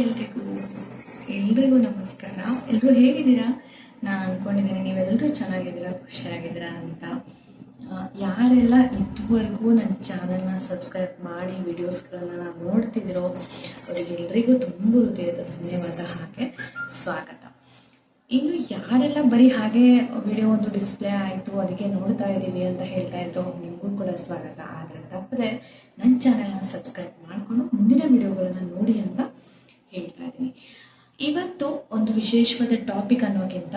ಎಲ್ರಿಗೂ ಎಲ್ರಿಗೂ ನಮಸ್ಕಾರ. ಎಲ್ಲರೂ ಹೇಗಿದ್ದೀರಾ? ನಾನು ಅನ್ಕೊಂಡಿದ್ದೀನಿ ನೀವೆಲ್ಲರೂ ಚೆನ್ನಾಗಿದ್ದೀರಾ, ಖುಷಿಯಾಗಿದ್ದೀರಾ ಅಂತ. ಯಾರೆಲ್ಲ ಇದುವರೆಗೂ ನನ್ನ ಚಾನಲ್ನ ಸಬ್ಸ್ಕ್ರೈಬ್ ಮಾಡಿ ವಿಡಿಯೋಸ್ಗಳನ್ನ ನಾನು ನೋಡ್ತಿದ್ದೀರೋ ಅವರಿಗೆಲ್ರಿಗೂ ತುಂಬ ಹೃದಯದ ಧನ್ಯವಾದ. ಹಾಗೆ ಸ್ವಾಗತ. ಇನ್ನು ಯಾರೆಲ್ಲ ಬರೀ ಹಾಗೆ ವಿಡಿಯೋ ಒಂದು ಡಿಸ್ಪ್ಲೇ ಆಯಿತು, ಅದಕ್ಕೆ ನೋಡ್ತಾ ಇದ್ದೀವಿ ಅಂತ ಹೇಳ್ತಾ ಇದ್ರು, ನಿಮಗೂ ಕೂಡ ಸ್ವಾಗತ. ಆದರೆ ತಪ್ಪದೆ ನನ್ನ ಚಾನೆಲ್ನ ಸಬ್ಸ್ಕ್ರೈಬ್ ಮಾಡಿಕೊಂಡು ಮುಂದಿನ ವಿಡಿಯೋಗಳನ್ನು ನೋಡಿ ಅಂತ ಹೇಳ್ತಾ ಇದ್ದೀನಿ. ಇವತ್ತು ಒಂದು ವಿಶೇಷವಾದ ಟಾಪಿಕ್ ಅನ್ನೋಕ್ಕಿಂತ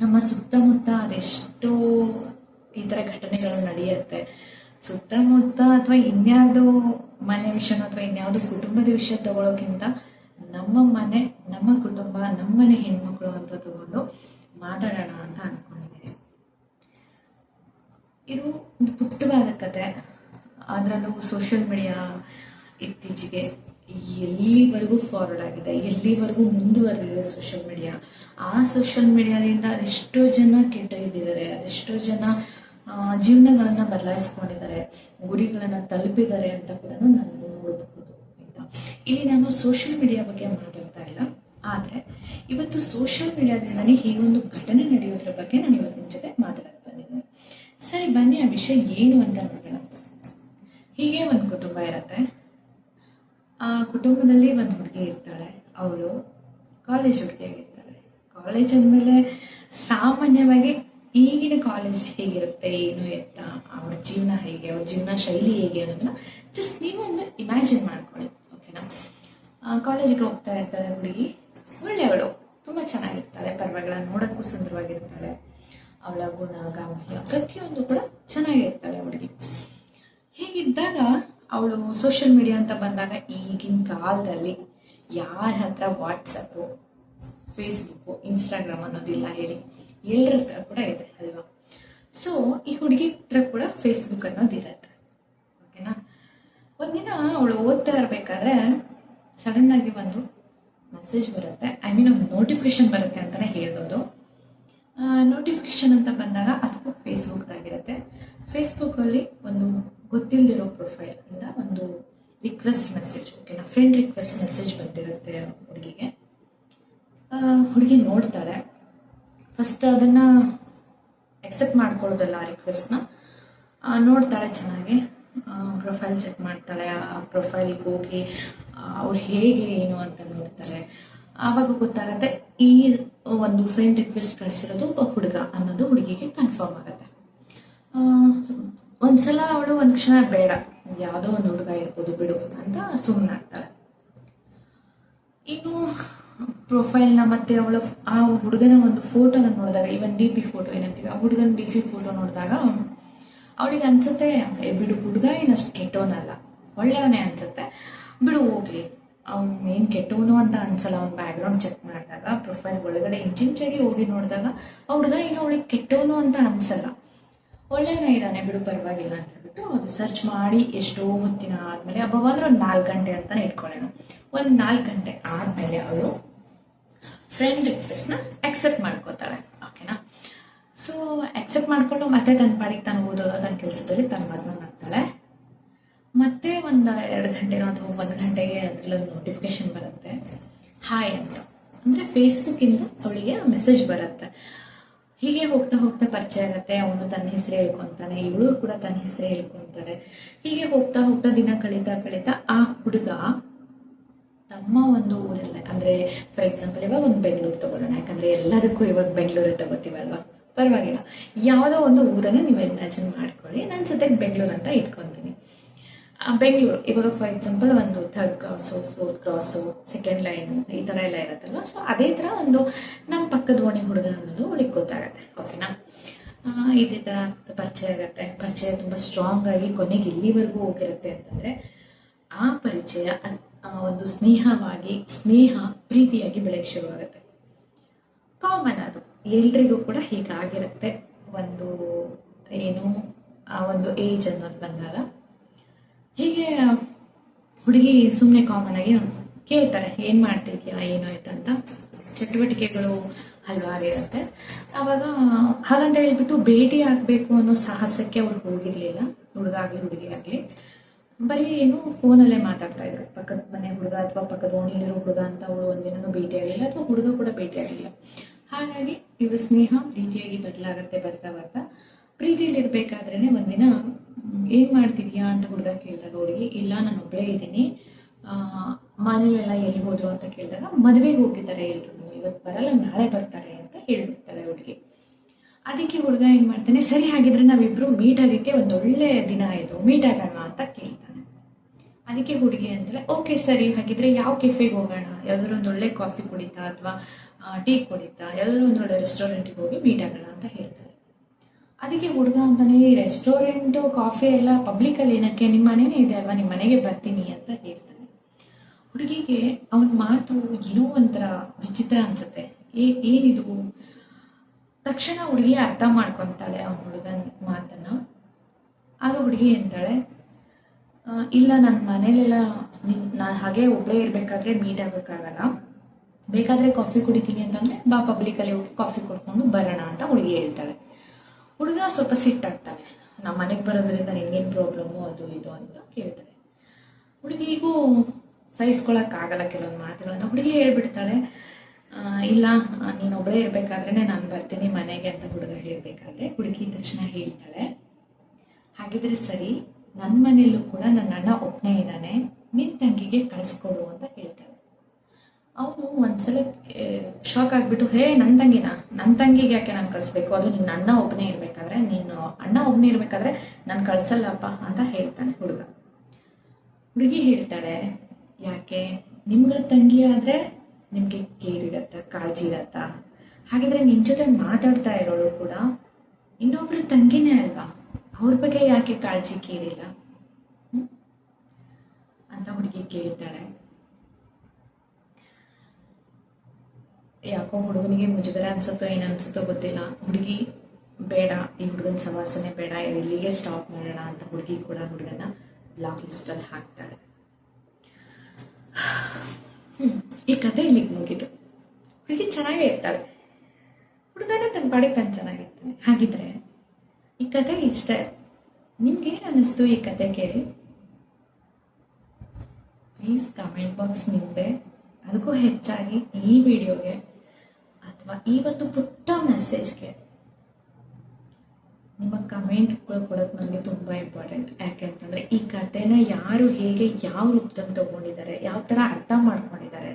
ನಮ್ಮ ಸುತ್ತಮುತ್ತ ಅದೆಷ್ಟೋ ಈ ಥರ ಘಟನೆಗಳು ನಡೆಯುತ್ತೆ. ಸುತ್ತಮುತ್ತ ಅಥವಾ ಇನ್ಯಾವುದೋ ಮನೆ ವಿಷಯನೋ ಅಥವಾ ಇನ್ಯಾವುದೋ ಕುಟುಂಬದ ವಿಷಯ ತಗೊಳ್ಳೋಕ್ಕಿಂತ ನಮ್ಮ ಮನೆ, ನಮ್ಮ ಕುಟುಂಬ ನಮ್ಮನೆ ಹೆಣ್ಮಕ್ಳು ಅಂತ ತಗೊಂಡು ಮಾತಾಡೋಣ ಅಂತ ಅನ್ಕೊಂಡಿದ್ದೀನಿ. ಇದು ಒಂದು ಪುಟ್ಟವಾದ ಕತೆ. ಅದರಲ್ಲೂ ಸೋಷಿಯಲ್ ಮೀಡಿಯಾ ಇತ್ತೀಚೆಗೆ ಎಲ್ಲಿವರೆಗೂ ಫಾರ್ವರ್ಡ್ ಆಗಿದೆ, ಎಲ್ಲಿವರೆಗೂ ಮುಂದುವರೆದಿದೆ ಸೋಷಿಯಲ್ ಮೀಡಿಯಾ ಆ ಸೋಷಿಯಲ್ ಮೀಡಿಯಾದಿಂದ ಅದೆಷ್ಟೋ ಜನ ಕೆಟ್ಟೋಗಿದ್ದಾರೆ ಅದೆಷ್ಟೋ ಜನ ಜೀವನಗಳನ್ನು ಬದಲಾಯಿಸ್ಕೊಂಡಿದ್ದಾರೆ, ಗುರಿಗಳನ್ನು ತಲುಪಿದ್ದಾರೆ ಅಂತ ಕೂಡ ನಾನು ನೋಡಬಹುದು ಆಯ್ತಾ? ಇಲ್ಲಿ ನಾನು ಸೋಷಿಯಲ್ ಮೀಡಿಯಾ ಬಗ್ಗೆ ಮಾತಾಡ್ತಾ ಇಲ್ಲ, ಆದರೆ ಇವತ್ತು ಸೋಷಿಯಲ್ ಈ ಹೀಗೊಂದು ಘಟನೆ ನಡೆಯೋದ್ರ ಬಗ್ಗೆ ನಾನು ಇವತ್ತು ನಿಮ್ಮ ಜೊತೆ ಮಾತಾಡಕ್ಕೆ ಬಂದಿದ್ದೀನಿ. ಸರಿ, ಬನ್ನಿ, ಆ ವಿಷಯ ಏನು ಅಂತ ನೋಡೋಣ. ಹೀಗೆ ಒಂದು ಕುಟುಂಬ ಇರುತ್ತೆ ಕುಟುಂಬದಲ್ಲಿ ಒಂದು ಹುಡುಗಿ ಇರ್ತಾಳೆ, ಅವಳು ಕಾಲೇಜ್ ಹುಡುಗಿಯಾಗಿರ್ತಾಳೆ ಕಾಲೇಜ್ ಅಂದಮೇಲೆ ಸಾಮಾನ್ಯವಾಗಿ ಈಗಿನ ಕಾಲೇಜ್ ಹೇಗಿರುತ್ತೆ, ಏನು ಎತ್ತ ಅವ್ರ ಜೀವನ ಹೇಗೆ, ಅವ್ರ ಜೀವನ ಶೈಲಿ ಹೇಗೆ ಅನ್ನೋದನ್ನ ಜಸ್ಟ್ ನೀವು ಒಂದು ಇಮ್ಯಾಜಿನ್ ಮಾಡ್ಕೊಳ್ಳಿ ಓಕೆನಾ ಕಾಲೇಜಿಗೆ ಹೋಗ್ತಾ ಇರ್ತಾಳೆ ಹುಡುಗಿ, ಒಳ್ಳೆಯವಳು, ತುಂಬ ಚೆನ್ನಾಗಿರ್ತಾಳೆ ಪರವಾಗಿಲ್ಲ ನೋಡೋಕ್ಕೂ ಸುಂದರವಾಗಿರ್ತಾಳೆ. ಅವಳ ಗುಣ, ಗಾಂಭೀರ್ಯ ಪ್ರತಿಯೊಂದು ಕೂಡ ಚೆನ್ನಾಗಿರ್ತಾಳೆ ಹುಡುಗಿ. ಹೀಗಿದ್ದಾಗ ಅವಳು ಸೋಷಿಯಲ್ ಮೀಡಿಯಾ ಅಂತ ಬಂದಾಗ ಈಗಿನ ಕಾಲದಲ್ಲಿ ಯಾರ ಹತ್ರ ವಾಟ್ಸಪ್ಪು ಫೇಸ್ಬುಕ್ಕು ಇನ್ಸ್ಟಾಗ್ರಾಮ್ ಅನ್ನೋದಿಲ್ಲ ಹೇಳಿ ಎಲ್ಲರ ಹತ್ರ ಕೂಡ ಇದೆ ಅಲ್ವಾ? ಸೊ ಈ ಹುಡುಗಿ ಹತ್ರ ಕೂಡ ಫೇಸ್ಬುಕ್ ಅನ್ನೋದಿರತ್ತೆ ಓಕೆನಾ ಒಂದಿನ ಅವಳು ಓದ್ತಾ ಇರಬೇಕಾದ್ರೆ ಸಡನ್ ಆಗಿ ಒಂದು ಮೆಸೇಜ್ ಬರುತ್ತೆ. ಐ ಮೀನ್ ಒಂದು ನೋಟಿಫಿಕೇಶನ್ ಬರುತ್ತೆ ಅಂತಲೇ ಹೇಳ್ಬೋದು. ನೋಟಿಫಿಕೇಶನ್ ಅಂತ ಬಂದಾಗ ಅದು ಫೇಸ್ಬುಕ್ದಾಗಿರುತ್ತೆ ಫೇಸ್ಬುಕ್ಕಲ್ಲಿ ಒಂದು ಗೊತ್ತಿಲ್ಲದಿರೋ ಪ್ರೊಫೈಲ್ ಇಂದ ಒಂದು ರಿಕ್ವೆಸ್ಟ್ ಮೆಸೇಜ್ ಓಕೆನಾ ಫ್ರೆಂಡ್ ರಿಕ್ವೆಸ್ಟ್ ಮೆಸೇಜ್ ಬಂದಿರುತ್ತೆ ಹುಡುಗಿಗೆ. ಹುಡುಗಿ ನೋಡ್ತಾಳೆ. ಫಸ್ಟ್ ಅದನ್ನು ಎಕ್ಸೆಪ್ಟ್ ಮಾಡ್ಕೊಳ್ಳೋದಲ್ಲ ಆ ರಿಕ್ವೆಸ್ಟ್ನ ನೋಡ್ತಾಳೆ ಚೆನ್ನಾಗಿ. ಪ್ರೊಫೈಲ್ ಚೆಕ್ ಮಾಡ್ತಾಳೆ. ಆ ಪ್ರೊಫೈಲ್ಗೆ ಹೋಗಿ ಅವ್ರು ಹೇಗೆ, ಏನು ಅಂತ ನೋಡ್ತಾರೆ. ಆವಾಗ ಗೊತ್ತಾಗತ್ತೆ ಈ ಒಂದು ಫ್ರೆಂಡ್ ರಿಕ್ವೆಸ್ಟ್ ಕಳಿಸಿರೋದು ಹುಡುಗ ಅನ್ನೋದು ಹುಡುಗಿಗೆ ಕನ್ಫರ್ಮ್ ಆಗುತ್ತೆ. ಒಂದ್ಸಲ ಅವಳು, ಒಂದು ಕ್ಷಣ ಬೇಡ. ಯಾವುದೋ ಒಂದು ಹುಡುಗ ಇರ್ಬೋದು, ಬಿಡು ಅಂತ ಸುಮ್ಮನಾಗ್ತಾಳೆ ಇನ್ನು ಪ್ರೊಫೈಲ್ನ ಮತ್ತೆ ಅವಳ ಆ ಹುಡುಗನ ಒಂದು ಫೋಟೋನ ನೋಡಿದಾಗ ಇವನ್ ಡಿ ಪಿ ಫೋಟೋ ಏನಂತೀವಿ, ಆ ಹುಡುಗನ ಡಿ ಪಿ ಫೋಟೋ ನೋಡಿದಾಗ, ಅವಳಿಗೆ ಅನ್ಸುತ್ತೆ ಬಿಡು, ಹುಡುಗ ಏನಷ್ಟು ಕೆಟ್ಟವನಲ್ಲ. ಒಳ್ಳೆಯವನೇ ಅನ್ಸುತ್ತೆ. ಬಿಡು, ಹೋಗ್ಲಿ. ಅವ್ನು ಏನು ಕೆಟ್ಟವನು ಅಂತ ಅನ್ಸಲ್ಲ. ಅವ್ನ ಬ್ಯಾಕ್ಗ್ರೌಂಡ್ ಚೆಕ್ ಮಾಡಿದಾಗ ಪ್ರೊಫೈಲ್ ಒಳಗಡೆ ಇಂಚಿಂಚಾಗಿ ಹೋಗಿ ನೋಡಿದಾಗ, ಆ ಹುಡುಗ ಏನು ಅವಳಿಗೆ ಕೆಟ್ಟವನು ಅಂತ ಅನ್ಸಲ್ಲ. ಒಳ್ಳೆಯವನೇ ಇದ್ದಾನೆ, ಬಿಡು ಪರವಾಗಿಲ್ಲ ಅಂತ ಹೇಳ್ಬಿಟ್ಟು ಅದು ಸರ್ಚ್ ಮಾಡಿ ಎಷ್ಟೋ ಹೊತ್ತಿನ ಆದಮೇಲೆ ಹಬ್ಬ ಅಂದ್ರೆ ಒಂದು ನಾಲ್ಕು ಗಂಟೆ ಅಂತಲೇ ಇಟ್ಕೊಳ್ಳೋಣ. ಒಂದು ನಾಲ್ಕು ಗಂಟೆ ಆದಮೇಲೆ ಅವಳು ಫ್ರೆಂಡ್ ರಿಕ್ವೆಸ್ಟ್ನ ಅಕ್ಸೆಪ್ಟ್ ಮಾಡ್ಕೋತಾಳೆ ಓಕೆನಾ ಸೊ ಅಕ್ಸೆಪ್ಟ್ ಮಾಡಿಕೊಂಡು ಮತ್ತೆ ತನ್ನ ಪಾಡಿಗೆ ತಾನು ಓದೋದು, ತನ್ನ ಕೆಲಸದಲ್ಲಿ ತನ್ನ ಮದುವೆ ಮಾಡ್ತಾಳೆ. ಮತ್ತೆ ಒಂದು ಎರಡು ಗಂಟೆನೋ ಅಥವಾ ಒಂದು ಗಂಟೆಗೆ ಅದರಲ್ಲೊಂದು ನೋಟಿಫಿಕೇಶನ್ ಬರುತ್ತೆ. ಹಾಯ್ ಅಂತ. ಅಂದರೆ ಫೇಸ್ಬುಕ್ಕಿಂದ ಅವಳಿಗೆ ಮೆಸೇಜ್ ಬರುತ್ತೆ. ಹೀಗೆ ಹೋಗ್ತಾ ಹೋಗ್ತಾ ಪರಿಚಯ ಆಗುತ್ತೆ ಅವನು ತನ್ನ ಹೆಸರು ಹೇಳ್ಕೊತಾನೆ, ಇವಳು ಕೂಡ ತನ್ನ ಹೆಸರು ಹೇಳ್ಕೊತಾರೆ. ಹೀಗೆ ಹೋಗ್ತಾ ಹೋಗ್ತಾ ದಿನ ಕಳೀತಾ ಕಳೀತಾ ಆ ಹುಡುಗ ತಮ್ಮ ಒಂದು ಊರಲ್ಲೇ, ಅಂದ್ರೆ ಫಾರ್ ಎಕ್ಸಾಂಪಲ್ ಇವಾಗ ಒಂದು ಬೆಂಗಳೂರು ತಗೊಳ್ಳೋಣ, ಯಾಕಂದ್ರೆ ಎಲ್ಲದಕ್ಕೂ ಇವಾಗ ಬೆಂಗಳೂರೇ ತಗೋತೀವಲ್ವಾ? ಪರವಾಗಿಲ್ಲ. ಯಾವುದೋ ಒಂದು ಊರನ್ನು ನೀವು ಇಮ್ಯಾಜಿನ್ ಮಾಡ್ಕೊಳ್ಳಿ. ನನ್ನ ಸದ್ಯಕ್ಕೆ ಬೆಂಗಳೂರು ಅಂತ ಇಟ್ಕೊತೀನಿ. ಬೆಂಗಳೂರು. ಇವಾಗ ಫಾರ್ ಎಕ್ಸಾಂಪಲ್ ಒಂದು third cross fourth cross second line ಈ ಥರ ಎಲ್ಲ ಇರುತ್ತಲ್ವ? ಸೊ ಅದೇ ಥರ ಒಂದು ನಮ್ಮ ಪಕ್ಕದ ಓಣಿ ಹುಡುಗ ಅನ್ನೋದು ಗೊತ್ತಾಗತ್ತೆ ಓಕೆನಾ ಇದೇ ಥರ ಪರಿಚಯ ಆಗುತ್ತೆ. ಪರಿಚಯ ತುಂಬ ಸ್ಟ್ರಾಂಗ್ ಆಗಿ ಕೊನೆಗೆ ಇಲ್ಲಿವರೆಗೂ ಹೋಗಿರುತ್ತೆ ಅಂತಂದರೆ, ಆ ಪರಿಚಯ ಒಂದು ಸ್ನೇಹವಾಗಿ, ಸ್ನೇಹ ಪ್ರೀತಿಯಾಗಿ ಬೆಳೆಯಕ್ಕೆ ಶುರುವಾಗುತ್ತೆ ಕಾಮನ್ ಅದು. ಎಲ್ರಿಗೂ ಕೂಡ ಹೀಗಾಗಿರುತ್ತೆ. ಒಂದು, ಏನು, ಆ ಒಂದು ಏಜ್ ಅನ್ನೋದು ಬಂದಾಗ. ಹೀಗೆ ಹುಡುಗಿ ಸುಮ್ಮನೆ ಕಾಮನ್ ಆಗಿ ಕೇಳ್ತಾರೆ, ಏನು ಮಾಡ್ತಿದ್ಯಾ? ಏನು ಆಯ್ತು ಅಂತ? ಚಟುವಟಿಕೆಗಳು ಹಲವಾರು ಇರುತ್ತೆ. ಆವಾಗ ಹಾಗಂತ ಹೇಳ್ಬಿಟ್ಟು ಭೇಟಿ ಆಗಬೇಕು ಅನ್ನೋ ಸಾಹಸಕ್ಕೆ ಅವ್ರು ಹೋಗಿರ್ಲಿಲ್ಲ, ಹುಡುಗ ಆಗಲಿ, ಹುಡುಗಿ ಆಗಲಿ. ಬರೀ ಏನು ಫೋನಲ್ಲೇ ಮಾತಾಡ್ತಾ ಇದ್ರು. ಪಕ್ಕದ ಮನೆ ಹುಡುಗ ಅಥವಾ ಪಕ್ಕದ ಓಣಿಲಿರೋ ಹುಡುಗ ಅಂತ ಅವಳು ಒಂದಿನೂ ಭೇಟಿ ಆಗಲಿಲ್ಲ, ಅಥವಾ ಹುಡುಗ ಕೂಡ ಭೇಟಿ ಆಗಲಿಲ್ಲ. ಹಾಗಾಗಿ ಇವರ ಸ್ನೇಹ ಪ್ರೀತಿಯಾಗಿ ಬದಲಾಗತ್ತೆ ಬರ್ತಾ ಬರ್ತಾ. ಪ್ರೀತಿಯಲ್ಲಿ ಇರಬೇಕಾದ್ರೇ ಒಂದಿನ ಏನ್ ಮಾಡ್ತಿದ್ಯಾ ಅಂತ ಹುಡುಗ ಕೇಳಿದಾಗ ಹುಡುಗಿ, ಇಲ್ಲ, ನಾನು ಒಬ್ಬಳೇ ಇದ್ದೀನಿ. ಮನೇಲೆಲ್ಲ ಎಲ್ಲಿ ಹೋದ್ರು ಅಂತ ಕೇಳಿದಾಗ ಮದುವೆಗೆ ಹೋಗಿದ್ದಾರೆ ಎಲ್ರು ಇವತ್ತು ಬರಲ್ಲ, ನಾಳೆ ಬರ್ತಾರೆ ಅಂತ ಹೇಳ್ಬಿಡ್ತಾಳೆ ಹುಡುಗಿ. ಅದಕ್ಕೆ ಹುಡುಗ ಏನು ಮಾಡ್ತಾನೆ, ಸರಿ ಹಾಗಿದ್ರೆ ನಾವಿಬ್ರು ಮೀಟ್ ಆಗಕ್ಕೆ ಒಂದು ಒಳ್ಳೆ ದಿನ ಇದು ಮೀಟ್ ಆಗೋಣ ಅಂತ ಕೇಳ್ತಾನೆ. ಅದಕ್ಕೆ ಹುಡುಗಿ ಅಂತಾಳೆ, ಓಕೆ ಸರಿ, ಹಾಗಿದ್ರೆ ಯಾವ ಕೆಫೆಗೆ ಹೋಗೋಣ? ಯಾವ್ದಾದ್ರು ಒಂದು ಒಳ್ಳೆ ಕಾಫಿ ಕುಡಿತಾ, ಅಥವಾ ಟೀ ಕುಡಿತಾ, ಯಾವ್ದಾದ್ರು ಒಂದು ಒಳ್ಳೆ ರೆಸ್ಟೋರೆಂಟಿಗೆ ಹೋಗಿ ಮೀಟ್ ಆಗೋಣ ಅಂತ ಹೇಳ್ತಾರೆ ಅದಕ್ಕೆ ಹುಡುಗ ಅಂತಾನೆ ರೆಸ್ಟೋರೆಂಟು ಕಾಫಿ ಎಲ್ಲ ಪಬ್ಲಿಕಲ್ಲಿ ಏನಕ್ಕೆ? ನಿಮ್ಮ ಮನೇನೇ ಇದೆ ಅಲ್ವಾ? ನಿಮ್ಮ ಮನೆಗೆ ಬರ್ತೀನಿ ಅಂತ ಹೇಳ್ತಾನೆ. ಹುಡುಗಿಗೆ ಅವನ ಮಾತು ಏನೋ ಒಂಥರ ವಿಚಿತ್ರ ಅನ್ಸುತ್ತೆ. ಏ, ಏನಿದು? ತಕ್ಷಣ ಹುಡುಗಿ ಅರ್ಥ ಮಾಡ್ಕೊತಾಳೆ ಅವನ ಹುಡುಗನ ಮಾತನ್ನ. ಆಗ ಹುಡುಗಿ ಅಂತಾಳೆ ಇಲ್ಲ ನನ್ನ ಮನೇಲೆಲ್ಲ ನಿನ್, ನಾನು ಹಾಗೆ ಒಬ್ಬಳೇ ಇರಬೇಕಾದ್ರೆ ಮೀಟ್ ಆಗಬೇಕಾಗಲ್ಲ ಬೇಕಾದರೆ ಕಾಫಿ ಕುಡಿತೀನಿ ಅಂತಂದರೆ ಬಾ ಪಬ್ಲಿಕಲ್ಲಿ ಹೋಗಿ ಕಾಫಿ ಕುಡ್ಕೊಂಡು ಬರೋಣ, ಅಂತ ಹುಡುಗಿ ಹೇಳ್ತಾಳೆ. ಹುಡುಗ ಸ್ವಲ್ಪ ಸಿಟ್ಟಾಗ್ತಾನೆ ನಮ್ಮ ಮನೆಗೆ ಬರೋದ್ರಿಂದ ನಿನ್ಗೇನು ಪ್ರಾಬ್ಲಮ್ಮು ಅದು ಇದು ಅಂತ ಕೇಳ್ತಾನೆ. ಹುಡುಗಿಗೂ ಸಹಿಸ್ಕೊಳಕ್ಕಾಗಲ್ಲ ಕೆಲವೊಂದು ಮಾತುಗಳನ್ನ. ಹುಡುಗಿ ಹೇಳ್ಬಿಡ್ತಾಳೆ ಇಲ್ಲ, ನೀನು ಒಬ್ಬಳೇ ಇರಬೇಕಾದ್ರೆ ನಾನು ಬರ್ತೀನಿ ಮನೆಗೆ ಅಂತ ಹುಡುಗ ಹೇಳಬೇಕಾದ್ರೆ ಹುಡುಗಿ ತಕ್ಷಣ ಹೇಳ್ತಾಳೆ, ಹಾಗಿದ್ರೆ ಸರಿ ನನ್ನ ಮನೆಯಲ್ಲೂ ಕೂಡ ನನ್ನ ಅಣ್ಣ ಒಬ್ಬನೇ ಇದ್ದಾನೆ ನಿನ್ನ ತಂಗಿಗೆ ಕಳಿಸ್ಕೊಡು ಅಂತ ಹೇಳ್ತಾಳೆ. ಅವನು ಒಂದ್ಸಲ ಶಾಕ್ ಆಗಿಬಿಟ್ಟು, ಹೇ ನನ್ನ ತಂಗಿನ ನನ್ನ ತಂಗಿಗೆ ಯಾಕೆ ನಾನು ಕಳಿಸ್ಬೇಕು? ಅದು ನಿನ್ನ ಅಣ್ಣ ಒಬ್ಬನೇ ಇರಬೇಕಾದ್ರೆ, ನೀನು ಅಣ್ಣ ಒಬ್ಬನೇ ಇರಬೇಕಾದ್ರೆ ನಾನು ಕಳಿಸಲ್ಲಪ್ಪ ಅಂತ ಹೇಳ್ತಾನೆ ಹುಡುಗ. ಹುಡುಗಿ ಹೇಳ್ತಾಳೆ, ಯಾಕೆ? ನಿಮ್ಗಳ ತಂಗಿ ಆದರೆ ನಿಮಗೆ ಕೇರ್ ಇರತ್ತ ಕಾಳಜಿ ಇರತ್ತ? ಹಾಗಿದ್ರೆ ನಿನ್ನ ಜೊತೆ ಮಾತಾಡ್ತಾ ಇರೋಳು ಕೂಡ ಇನ್ನೊಬ್ರ ತಂಗಿನೇ ಅಲ್ವಾ? ಅವ್ರ ಬಗ್ಗೆ ಯಾಕೆ ಕಾಳಜಿ ಕೇರಿಲ್ಲ ಅಂತ ಹುಡುಗಿ ಕೇಳ್ತಾಳೆ. ಯಾಕೋ ಹುಡುಗನಿಗೆ ಮುಜುಗರ ಅನ್ಸುತ್ತೋ ಏನು ಅನ್ಸುತ್ತೋ ಗೊತ್ತಿಲ್ಲ. ಹುಡುಗಿ ಬೇಡ, ಈ ಹುಡುಗನ ಸವಾಸನೆ ಬೇಡ ಇಲ್ಲಿಗೆ ಸ್ಟಾಪ್ ಮಾಡೋಣ ಅಂತ ಹುಡುಗಿ ಕೂಡ ಹುಡುಗನ ಬ್ಲಾಕ್ ಲಿಸ್ಟಲ್ಲಿ ಹಾಕ್ತಾಳೆ. ಈ ಕತೆ ಇಲ್ಲಿಗೆ ಮುಗಿದು ಹುಡುಗಿ ಚೆನ್ನಾಗೇ ಇರ್ತಾಳೆ. ಹುಡುಗನ ತನ್ನ ಪಾಡಿಗೆ ತಾನು ಚೆನ್ನಾಗಿರ್ತಾನೆ ಹಾಗಿದ್ರೆ ಈ ಕತೆ ಇಷ್ಟ. ನಿಮ್ಗೇನು ಅನ್ನಿಸ್ತು ಈ ಕತೆ ಕೇಳಿ? ಪ್ಲೀಸ್ ಕಮೆಂಟ್ ಬಾಕ್ಸ್ ನಿಮ್ದೆ ಅದಕ್ಕೂ ಹೆಚ್ಚಾಗಿ ಈ ವಿಡಿಯೋಗೆ ಈ ಒಂದು ಪುಟ್ಟ ಮೆಸೇಜ್ಗೆ ನಿಮ್ಮ ಕಮೆಂಟ್ಗಳು ಕೊಡೋದು ನನಗೆ ತುಂಬ ಇಂಪಾರ್ಟೆಂಟ್ ಯಾಕೆಂತಂದರೆ ಈ ಕಥೆನ ಯಾರು ಹೇಗೆ ಯಾವ ರೂಪದಲ್ಲಿ ತಗೊಂಡಿದ್ದಾರೆ, ಯಾವ ಥರ ಅರ್ಥ ಮಾಡ್ಕೊಂಡಿದ್ದಾರೆ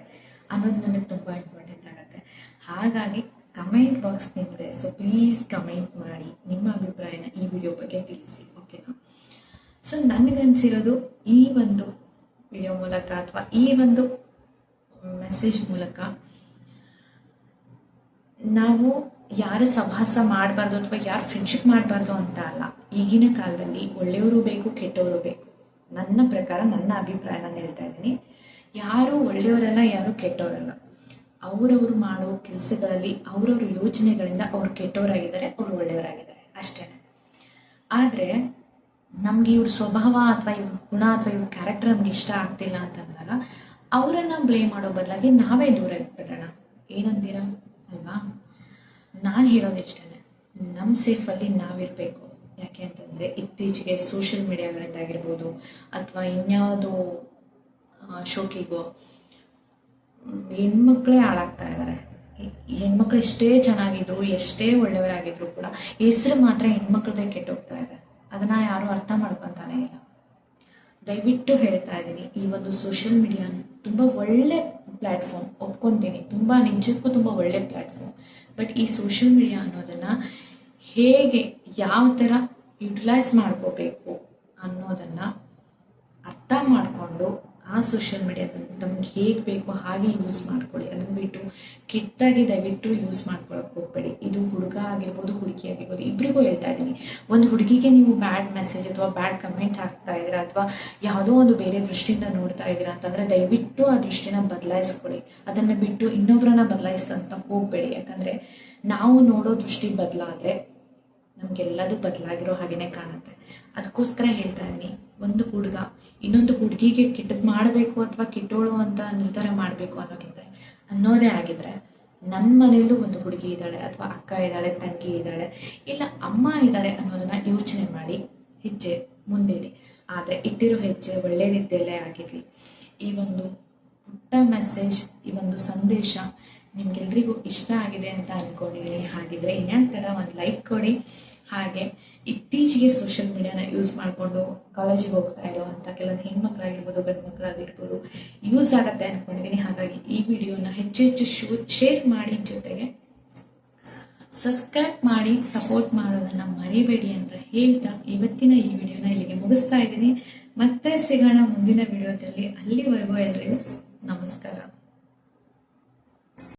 ಅನ್ನೋದು ನನಗೆ ತುಂಬ ಇಂಪಾರ್ಟೆಂಟ್ ಆಗುತ್ತೆ. ಹಾಗಾಗಿ ಕಮೆಂಟ್ ಬಾಕ್ಸ್ ನಿಮ್ಮದೆ ಸೊ ಪ್ಲೀಸ್ ಕಮೆಂಟ್ ಮಾಡಿ ನಿಮ್ಮ ಅಭಿಪ್ರಾಯನ ಈ ವಿಡಿಯೋ ಬಗ್ಗೆ ತಿಳಿಸಿ ಓಕೆನಾ ಸೊ ನನಗನ್ಸಿರೋದು ಈ ಒಂದು ವಿಡಿಯೋ ಮೂಲಕ ಅಥವಾ ಈ ಒಂದು ಮೆಸೇಜ್ ಮೂಲಕ ನಾವು ಯಾರ ಸಭಾಸ ಮಾಡಬಾರ್ದು ಅಥವಾ ಯಾರು ಫ್ರೆಂಡ್ಶಿಪ್ ಮಾಡಬಾರ್ದು ಅಂತ ಅಲ್ಲ, ಈಗಿನ ಕಾಲದಲ್ಲಿ ಒಳ್ಳೆಯವರು ಬೇಕು, ಕೆಟ್ಟವರು ಬೇಕು. ನನ್ನ ಪ್ರಕಾರ, ನನ್ನ ಅಭಿಪ್ರಾಯ ನಾನು ಹೇಳ್ತಾ ಇದ್ದೀನಿ, ಯಾರು ಒಳ್ಳೆಯವರಲ್ಲ, ಯಾರು ಕೆಟ್ಟವರಲ್ಲ. ಅವರವರು ಮಾಡೋ ಕೆಲಸಗಳಲ್ಲಿ, ಅವರವ್ರ ಯೋಚನೆಗಳಿಂದ ಅವ್ರು ಕೆಟ್ಟವರಾಗಿದ್ದಾರೆ, ಅವ್ರು ಒಳ್ಳೆಯವರಾಗಿದ್ದಾರೆ. ಅಷ್ಟೇ. ಆದರೆ, ನಮಗೆ ಇವ್ರ ಸ್ವಭಾವ ಅಥವಾ ಇವ್ರ ಗುಣ ಅಥವಾ ಇವ್ರ ಕ್ಯಾರೆಕ್ಟರ್ ನಮ್ಗೆ ಇಷ್ಟ ಆಗ್ತಿಲ್ಲ ಅಂತಂದಾಗ, ಅವರನ್ನು ಬ್ಲೇಮ್ ಮಾಡೋ ಬದಲಾಗಿ ನಾವೇ ದೂರ ಇಟ್ಬಿಡೋಣ. ಏನಂತೀರಾ? ಅಲ್ವಾ? ನಾನು ಹೇಳೋದು ಇಷ್ಟೇ ನಮ್ಮ ಸೇಫಲ್ಲಿ ನಾವಿರಬೇಕು. ಯಾಕೆ ಅಂತಂದರೆ ಇತ್ತೀಚೆಗೆ ಸೋಷಿಯಲ್ ಮೀಡಿಯಾಗಳಿಂದಾಗಿರ್ಬೋದು ಅಥವಾ ಇನ್ಯಾವುದೋ ಶೋಕಿಗೋ, ಹೆಣ್ಮಕ್ಳೇ ಹಾಳಾಗ್ತಾ ಇದ್ದಾರೆ ಹೆಣ್ಮಕ್ಳು ಎಷ್ಟೇ ಚೆನ್ನಾಗಿದ್ರು, ಎಷ್ಟೇ ಒಳ್ಳೆಯವರಾಗಿದ್ರು ಕೂಡ ಹೆಸರು ಮಾತ್ರ ಹೆಣ್ಮಕ್ಳದೇ ಕೆಟ್ಟೋಗ್ತಾ ಇದೆ. ಅದನ್ನ ಯಾರು ಅರ್ಥ ಮಾಡ್ಕೊತಾನೆ ಇಲ್ಲ. ದಯವಿಟ್ಟು ಹೇಳ್ತಾ ಇದ್ದೀನಿ, ಈ ಒಂದು ಸೋಷಿಯಲ್ ಮೀಡಿಯಾ ತುಂಬ ಒಳ್ಳೆ ಪ್ಲ್ಯಾಟ್ಫಾರ್ಮ್ ಒಪ್ಕೊತೀನಿ. ತುಂಬ ನಿಜಕ್ಕೂ ತುಂಬ ಒಳ್ಳೆ ಪ್ಲ್ಯಾಟ್ಫಾರ್ಮ್ ಬಟ್ ಈ ಸೋಷಿಯಲ್ ಮೀಡಿಯಾ ಅನ್ನೋದನ್ನು ಹೇಗೆ, ಯಾವ ಥರ ಯುಟಿಲೈಸ್ ಮಾಡ್ಕೋಬೇಕು ಅನ್ನೋದನ್ನು ಅರ್ಥ ಮಾಡಿಕೊಂಡು ಆ ಸೋಷಿಯಲ್ ಮೀಡಿಯಾದಲ್ಲಿ ತಮ್ಗೆ ಹೇಗೆ ಬೇಕೋ ಹಾಗೆ ಯೂಸ್ ಮಾಡ್ಕೊಳ್ಳಿ. ಅದನ್ನು ಬಿಟ್ಟು ಕೆಟ್ಟದಾಗಿ ದಯವಿಟ್ಟು ಯೂಸ್ ಮಾಡ್ಕೊಳಕ್ಕೆ ಹೋಗ್ಬೇಡಿ. ಇದು ಹುಡುಗ ಆಗಿರ್ಬೋದು, ಹುಡುಗಿ ಆಗಿರ್ಬೋದು ಇಬ್ಬರಿಗೂ ಹೇಳ್ತಾ ಇದ್ದೀನಿ. ಒಂದು ಹುಡುಗಿಗೆ ನೀವು ಬ್ಯಾಡ್ ಮೆಸೇಜ್ ಅಥವಾ ಬ್ಯಾಡ್ ಕಮೆಂಟ್ ಹಾಕ್ತಾ ಇದ್ದೀರಾ ಅಥವಾ ಯಾವುದೋ ಒಂದು ಬೇರೆ ದೃಷ್ಟಿಯಿಂದ ನೋಡ್ತಾ ಇದ್ದೀರಾ ಅಂತಂದರೆ ದಯವಿಟ್ಟು ಆ ದೃಷ್ಟಿನ ಬದಲಾಯಿಸ್ಕೊಳ್ಳಿ. ಅದನ್ನು ಬಿಟ್ಟು ಇನ್ನೊಬ್ಬರನ್ನ ಬದಲಾಯಿಸ್ತಂತ ಹೋಗಬೇಡಿ. ಯಾಕಂದರೆ ನಾವು ನೋಡೋ ದೃಷ್ಟಿ ಬದಲಾದರೆ ನಮಗೆಲ್ಲದೂ ಬದಲಾಗಿರೋ ಹಾಗೇನೆ ಕಾಣುತ್ತೆ. ಅದಕ್ಕೋಸ್ಕರ ಹೇಳ್ತಾ ಇದ್ದೀನಿ, ಒಂದು ಹುಡುಗ ಇನ್ನೊಂದು ಹುಡುಗಿಗೆ ಕೆಟ್ಟದ್ದು ಮಾಡಬೇಕು ಅಥವಾ ಕೆಟ್ಟೋಳು ಅಂತ ನಿರ್ಧಾರ ಮಾಡಬೇಕು ಅನ್ನೋಕ್ಕಿಂತ ಅನ್ನೋದೇ ಆಗಿದ್ರೆ ನನ್ನ ಮನೆಯಲ್ಲೂ ಒಂದು ಹುಡುಗಿ ಇದ್ದಾಳೆ ಅಥವಾ ಅಕ್ಕ ಇದ್ದಾಳೆ, ತಂಗಿ ಇದ್ದಾಳೆ, ಇಲ್ಲ ಅಮ್ಮ ಇದ್ದಾರೆ ಅನ್ನೋದನ್ನ ಯೋಚನೆ ಮಾಡಿ ಹೆಜ್ಜೆ ಮುಂದಿಡಿ. ಆದರೆ ಇಟ್ಟಿರೋ ಹೆಜ್ಜೆ ಒಳ್ಳೆ ರೀತಿಯಲ್ಲೇ ಆಗಿರಲಿ. ಈ ಒಂದು ಪುಟ್ಟ ಮೆಸೇಜ್ ಈ ಒಂದು ಸಂದೇಶ ನಿಮ್ಗೆಲ್ರಿಗೂ ಇಷ್ಟ ಆಗಿದೆ ಅಂತ ಅನ್ಕೊಂಡಿದ್ದೀನಿ. ಹಾಗಿದ್ರೆ ಇನ್ಯಾಕ್ ಥರ ಒಂದು ಲೈಕ್ ಕೊಡಿ. ಹಾಗೆ ಇತ್ತೀಚೆಗೆ ಸೋಷಿಯಲ್ ಮೀಡಿಯಾನ ಯೂಸ್ ಮಾಡಿಕೊಂಡು ಕಾಲೇಜಿಗೆ ಹೋಗ್ತಾ ಇರೋವಂಥ ಕೆಲವೊಂದು ಹೆಣ್ಮಕ್ಳಾಗಿರ್ಬೋದು ಗಂಡು ಮಕ್ಕಳಾಗಿರ್ಬೋದು ಯೂಸ್ ಆಗುತ್ತೆ ಅಂದ್ಕೊಂಡಿದ್ದೀನಿ ಹಾಗಾಗಿ ಈ ವಿಡಿಯೋನ ಹೆಚ್ಚು ಹೆಚ್ಚು ಶೂ ಶೇರ್ ಮಾಡಿ ಜೊತೆಗೆ ಸಬ್ಸ್ಕ್ರೈಬ್ ಮಾಡಿ ಸಪೋರ್ಟ್ ಮಾಡೋದನ್ನ ಮರಿಬೇಡಿ ಅಂತ ಹೇಳ್ತಾ ಇವತ್ತಿನ ಈ ವಿಡಿಯೋನ ಇಲ್ಲಿಗೆ ಮುಗಿಸ್ತಾ ಇದ್ದೀನಿ. ಮತ್ತೆ ಸಿಗೋಣ ಮುಂದಿನ ವಿಡಿಯೋದಲ್ಲಿ ಅಲ್ಲಿವರೆಗೂ ಎಲ್ರಿಗೂ ನಮಸ್ಕಾರ.